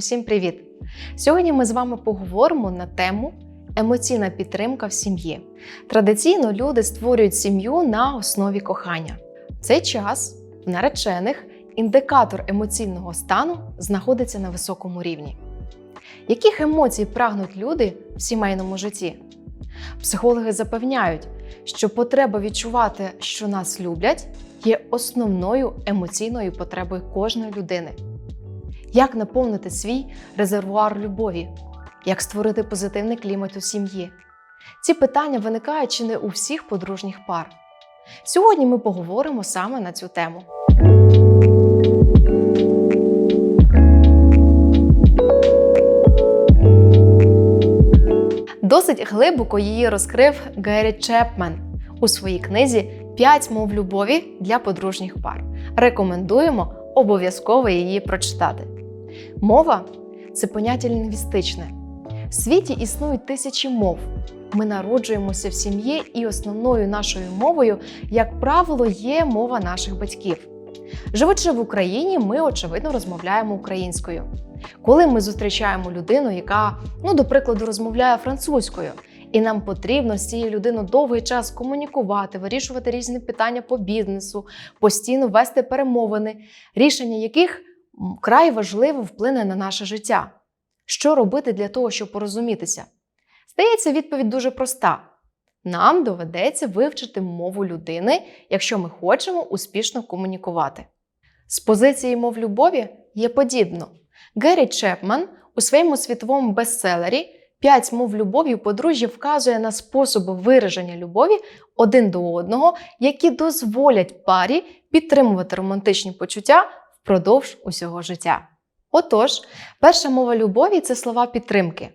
Усім привіт! Сьогодні ми з вами поговоримо на тему емоційна підтримка в сім'ї. Традиційно люди створюють сім'ю на основі кохання. В цей час в наречених індикатор емоційного стану знаходиться на високому рівні. Яких емоцій прагнуть люди в сімейному житті? Психологи запевняють, що потреба відчувати, що нас люблять, є основною емоційною потребою кожної людини. Як наповнити свій резервуар любові? Як створити позитивний клімат у сім'ї? Ці питання виникають чи не у всіх подружніх пар. Сьогодні ми поговоримо саме на цю тему. Досить глибоко її розкрив Гері Чепмен у своїй книзі «П'ять мов любові для подружніх пар. Рекомендуємо обов'язково її прочитати. Мова це поняття лінгвістичне. В світі існують тисячі мов. Ми народжуємося в сім'ї, і основною нашою мовою, як правило, є мова наших батьків. Живучи в Україні, ми очевидно розмовляємо українською. Коли ми зустрічаємо людину, яка, ну, до прикладу, розмовляє французькою, і нам потрібно з цією людиною довгий час комунікувати, вирішувати різні питання по бізнесу, постійно вести перемовини, рішення яких вкрай важливо вплине на наше життя. Що робити для того, щоб порозумітися? Здається, відповідь дуже проста. Нам доведеться вивчити мову людини, якщо ми хочемо успішно комунікувати. З позиції мов любові є подібно. Геррі Чепман у своєму світовому бестселері «П'ять мов любові у подружжі вказує на способи вираження любові один до одного, які дозволять парі підтримувати романтичні почуття впродовж усього життя. Отож, перша мова любові це слова підтримки.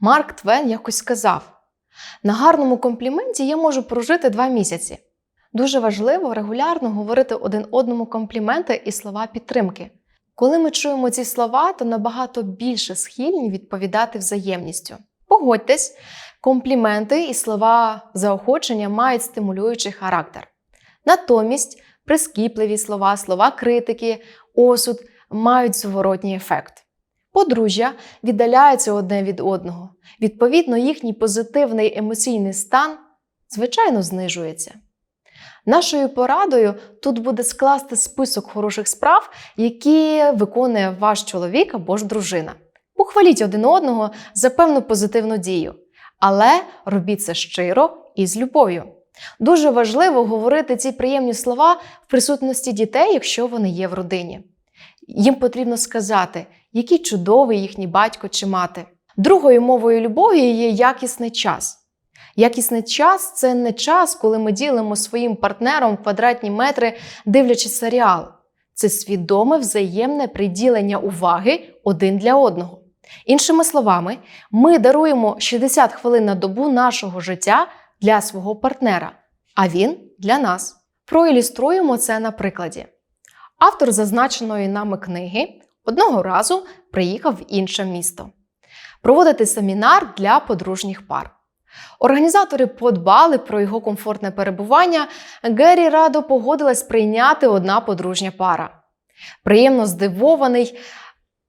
Марк Твен якось сказав: на гарному компліменті я можу прожити два місяці. Дуже важливо регулярно говорити один одному компліменти і слова підтримки. Коли ми чуємо ці слова, то набагато більше схильні відповідати взаємністю. Погодьтесь, компліменти і слова заохочення мають стимулюючий характер. Натомість прискіпливі слова, слова критики, осуд мають зворотній ефект. Подружжя віддаляються одне від одного. Відповідно, їхній позитивний емоційний стан, звичайно, знижується. Нашою порадою тут буде скласти список хороших справ, які виконує ваш чоловік або ж дружина. Похваліть один одного за певну позитивну дію, але робіть це щиро і з любов'ю. Дуже важливо говорити ці приємні слова в присутності дітей, якщо вони є в родині. Їм потрібно сказати, який чудовий їхній батько чи мати. Другою мовою любові є якісний час. Якісний час це не час, коли ми ділимо своїм партнером квадратні метри, дивлячись серіал. Це свідоме взаємне приділення уваги один для одного. Іншими словами, ми даруємо 60 хвилин на добу нашого життя для свого партнера, а він для нас. Проілюструємо це на прикладі. Автор зазначеної нами книги одного разу приїхав в інше місто проводити семінар для подружніх пар. Організатори подбали про його комфортне перебування. Геррі радо погодилась прийняти одна подружня пара. Приємно здивований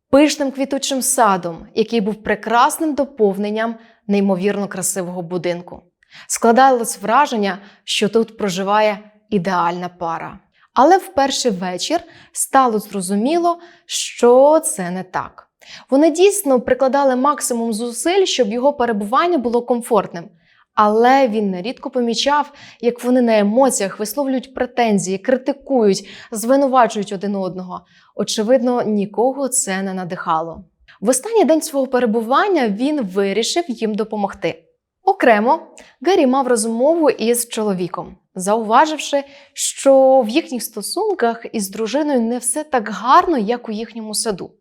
пишним квітучим садом, який був прекрасним доповненням неймовірно красивого будинку. Складалось враження, що тут проживає ідеальна пара. Але в перший вечір стало зрозуміло, що це не так. Вони дійсно прикладали максимум зусиль, щоб його перебування було комфортним. Але він нерідко помічав, як вони на емоціях висловлюють претензії, критикують, звинувачують один одного. Очевидно, нікого це не надихало. В останній день свого перебування він вирішив їм допомогти. Окремо, Геррі мав розмову із чоловіком, зауваживши, що в їхніх стосунках із дружиною не все так гарно, як у їхньому саду.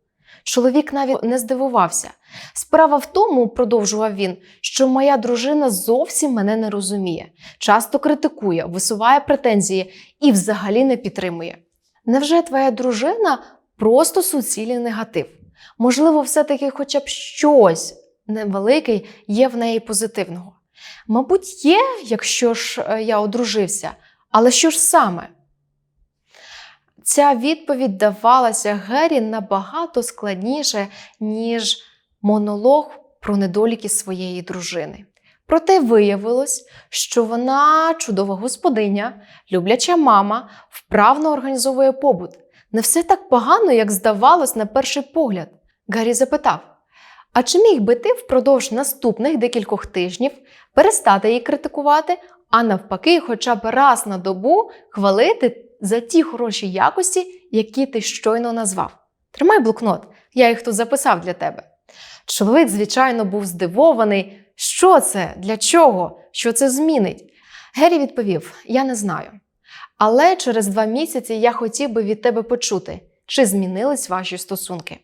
Чоловік навіть не здивувався. Справа в тому, продовжував він, що моя дружина зовсім мене не розуміє, часто критикує, висуває претензії і взагалі не підтримує. Невже твоя дружина просто суцільний негатив? Можливо, все-таки хоча б щось невелике є в неї позитивного. Мабуть, є, якщо ж е, я одружився, але що ж саме? Ця відповідь давалася Гері набагато складніше, ніж монолог про недоліки своєї дружини. Проте виявилось, що вона чудова господиня, любляча мама, вправно організовує побут. Не все так погано, як здавалось на перший погляд. Гаррі запитав: А чи міг би ти впродовж наступних декількох тижнів перестати її критикувати, а навпаки, хоча б раз на добу хвалити за ті хороші якості, які ти щойно назвав? Тримай блокнот, я їх тут записав для тебе. Чоловік, звичайно, був здивований. Що це? Для чого? Що це змінить? Геррі відповів: Я не знаю. Але через два місяці я хотів би від тебе почути, чи змінились ваші стосунки.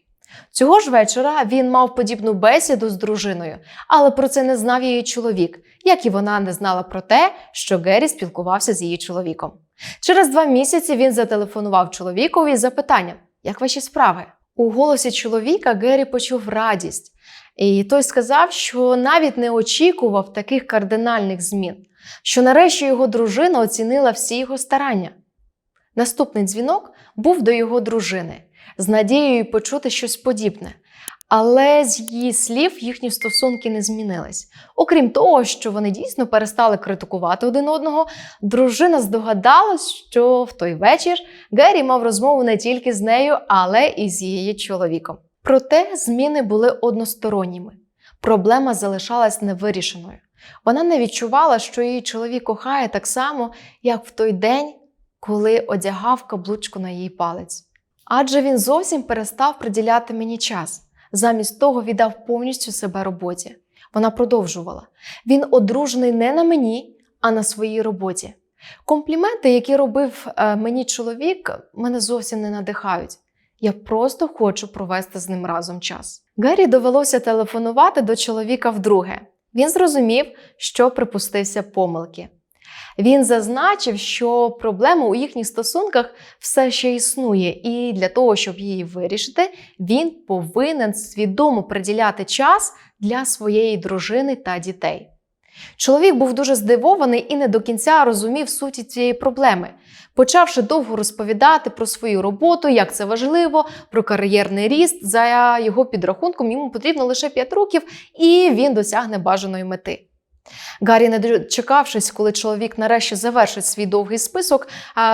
Цього ж вечора він мав подібну бесіду з дружиною, але про це не знав її чоловік, як і вона не знала про те, що Геррі спілкувався з її чоловіком. Через два місяці він зателефонував чоловікові з запитанням: Як ваші справи? У голосі чоловіка Геррі почув радість, і той сказав, що навіть не очікував таких кардинальних змін, що нарешті його дружина оцінила всі його старання. Наступний дзвінок був до його дружини з надією почути щось подібне. Але з її слів їхні стосунки не змінились. Окрім того, що вони дійсно перестали критикувати один одного, дружина здогадалась, що в той вечір Геррі мав розмову не тільки з нею, але і з її чоловіком. Проте зміни були односторонніми. Проблема залишалась невирішеною. Вона не відчувала, що її чоловік кохає так само, як в той день, коли одягав каблучку на її палець. Адже він зовсім перестав приділяти мені час, замість того віддав повністю себе роботі. Вона продовжувала: він одружений не на мені, а на своїй роботі. Компліменти, які робив е, мені чоловік, мене зовсім не надихають. Я просто хочу провести з ним разом час. Гаррі довелося телефонувати до чоловіка вдруге. Він зрозумів, що припустився помилки. Він зазначив, що проблема у їхніх стосунках все ще існує, і для того, щоб її вирішити, він повинен свідомо приділяти час для своєї дружини та дітей. Чоловік був дуже здивований і не до кінця розумів суті цієї проблеми, почавши довго розповідати про свою роботу, як це важливо, про кар'єрний ріст. За його підрахунком йому потрібно лише 5 років, і він досягне бажаної мети. Гаррі, не дочекавшись, коли чоловік нарешті завершить свій довгий список,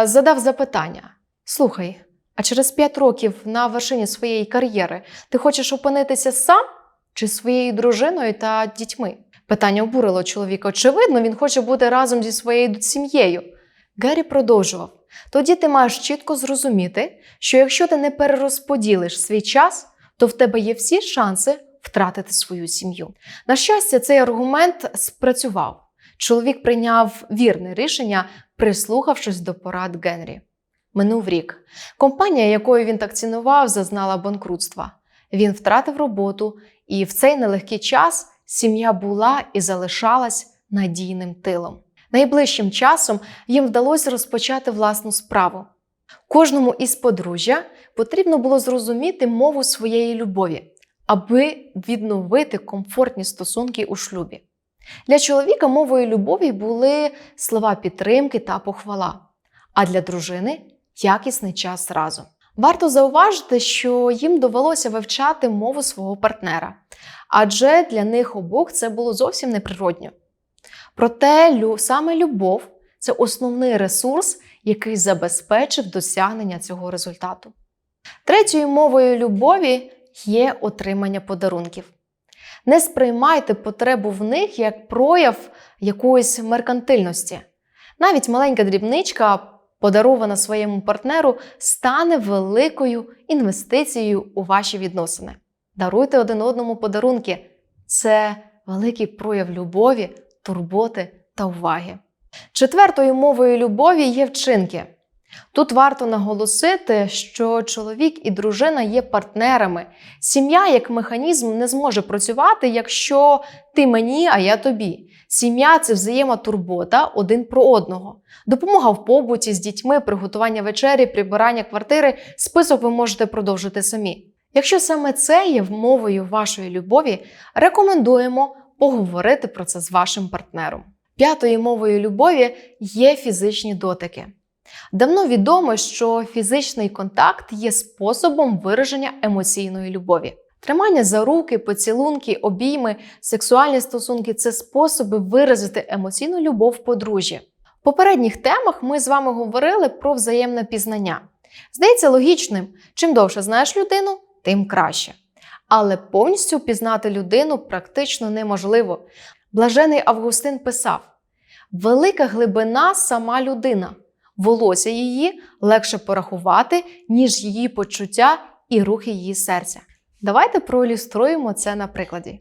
задав запитання: Слухай, а через 5 років на вершині своєї кар'єри ти хочеш опинитися сам чи своєю дружиною та дітьми? Питання обурило чоловіка. Очевидно, він хоче бути разом зі своєю сім'єю. Геррі продовжував: тоді ти маєш чітко зрозуміти, що якщо ти не перерозподілиш свій час, то в тебе є всі шанси втратити свою сім'ю. На щастя, цей аргумент спрацював. Чоловік прийняв вірне рішення, прислухавшись до порад Генрі. Минув рік. Компанія, якою він так цінував, зазнала банкрутства. Він втратив роботу, і в цей нелегкий час сім'я була і залишалась надійним тилом. Найближчим часом їм вдалося розпочати власну справу. Кожному із подружжя потрібно було зрозуміти мову своєї любові, аби відновити комфортні стосунки у шлюбі. Для чоловіка мовою любові були слова підтримки та похвала, а для дружини якісний час разом. Варто зауважити, що їм довелося вивчати мову свого партнера, адже для них обох це було зовсім неприродньо. Проте саме любов це основний ресурс, який забезпечив досягнення цього результату. Третьою мовою любові є отримання подарунків. Не сприймайте потребу в них як прояв якоїсь меркантильності. Навіть маленька дрібничка, подарована своєму партнеру, стане великою інвестицією у ваші відносини. Даруйте один одному подарунки. Це великий прояв любові, турботи та уваги. Четвертою мовою любові є вчинки. Тут варто наголосити, що чоловік і дружина є партнерами. Сім'я як механізм не зможе працювати, якщо ти мені, а я тобі. Сім'я це взаємотурбота один про одного. Допомога в побуті з дітьми, приготування вечері, прибирання квартири. Список ви можете продовжити самі. Якщо саме це є мовою вашої любові, рекомендуємо поговорити про це з вашим партнером. П'ятою мовою любові є фізичні дотики. Давно відомо, що фізичний контакт є способом вираження емоційної любові. Тримання за руки, поцілунки, обійми, сексуальні стосунки це способи виразити емоційну любов в подружжі. В попередніх темах ми з вами говорили про взаємне пізнання. Здається логічним, чим довше знаєш людину, тим краще. Але повністю пізнати людину практично неможливо. Блажений Августин писав: велика глибина сама людина, волосся її легше порахувати, ніж її почуття і рухи її серця. Давайте проілюструємо це на прикладі.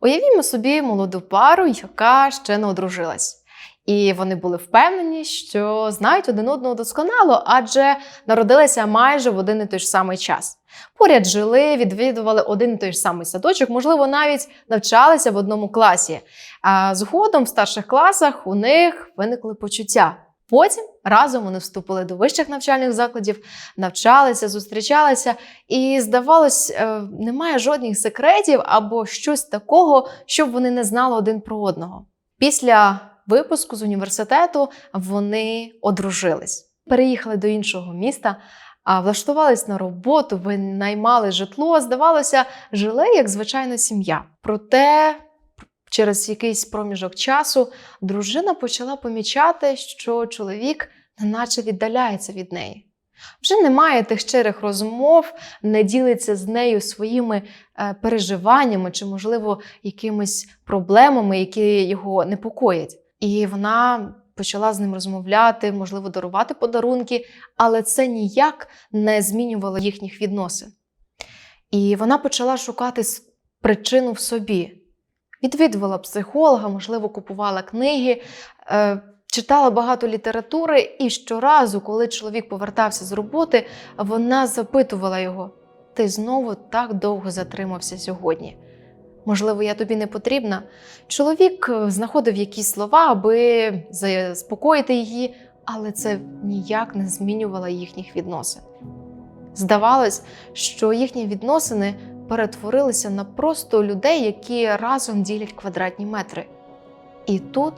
Уявімо собі молоду пару, яка ще не одружилась. І вони були впевнені, що знають один одного досконало, адже народилися майже в один і той ж самий час. Поряд жили, відвідували один і той ж самий садочок, можливо, навіть навчалися в одному класі. А згодом в старших класах у них виникли почуття. Потім разом вони вступили до вищих навчальних закладів, навчалися, зустрічалися, і здавалось, е, немає жодних секретів або щось такого, щоб вони не знали один про одного. Після випуску з університету вони одружились, переїхали до іншого міста, а влаштувались на роботу, винаймали житло. Здавалося, жили як звичайна сім'я. Проте через якийсь проміжок часу дружина почала помічати, що чоловік неначе віддаляється від неї. Вже немає тих щирих розмов, не ділиться з нею своїми е, переживаннями чи, можливо, якимись проблемами, які його непокоять. І вона почала з ним розмовляти, можливо, дарувати подарунки, але це ніяк не змінювало їхніх відносин. І вона почала шукати причину в собі. Відвідувала психолога, можливо, купувала книги, е, читала багато літератури, і щоразу, коли чоловік повертався з роботи, вона запитувала його: Ти знову так довго затримався сьогодні? Можливо, я тобі не потрібна. Чоловік е, знаходив якісь слова, аби заспокоїти її, але це ніяк не змінювало їхніх відносин. Здавалось, що їхні відносини перетворилися на просто людей, які разом ділять квадратні метри. І тут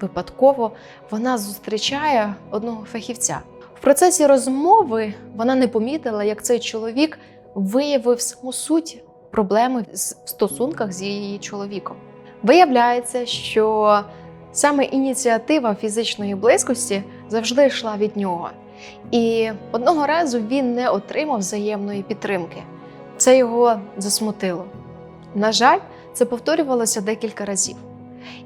випадково вона зустрічає одного фахівця. В процесі розмови вона не помітила, як цей чоловік виявив саму суть проблеми в стосунках з її чоловіком. Виявляється, що саме ініціатива фізичної близькості завжди йшла від нього. І одного разу він не отримав взаємної підтримки. Це його засмутило. На жаль, це повторювалося декілька разів.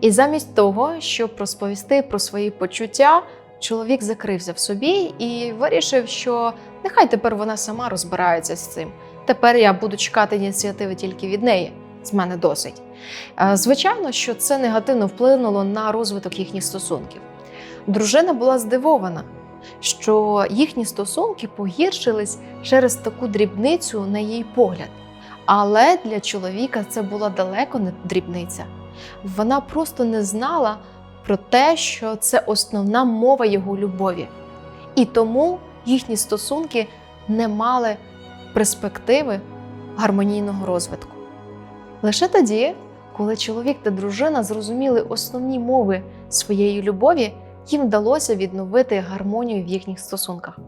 І замість того, щоб розповісти про свої почуття, чоловік закрився в собі і вирішив, що нехай тепер вона сама розбирається з цим. Тепер я буду чекати ініціативи тільки від неї. З мене досить. Е, Звичайно, що це негативно вплинуло на розвиток їхніх стосунків. Дружина була здивована, що їхні стосунки погіршились через таку дрібницю на її погляд. Але для чоловіка це була далеко не дрібниця. Вона просто не знала про те, що це основна мова його любові. І тому їхні стосунки не мали перспективи гармонійного розвитку. Лише тоді, коли чоловік та дружина зрозуміли основні мови своєї любові, їм вдалося відновити гармонію в їхніх стосунках.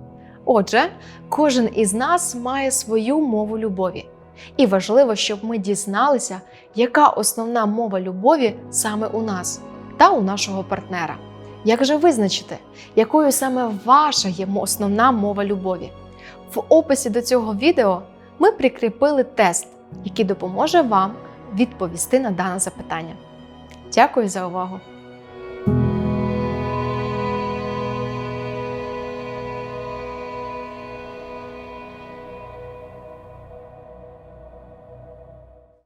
Отже, кожен із нас має свою мову любові. І важливо, щоб ми дізналися, яка основна мова любові саме у нас та у нашого партнера. Як же визначити, якою саме ваша є основна мова любові? В описі до цього відео ми прикріпили тест, який допоможе вам відповісти на дане запитання. Дякую за увагу!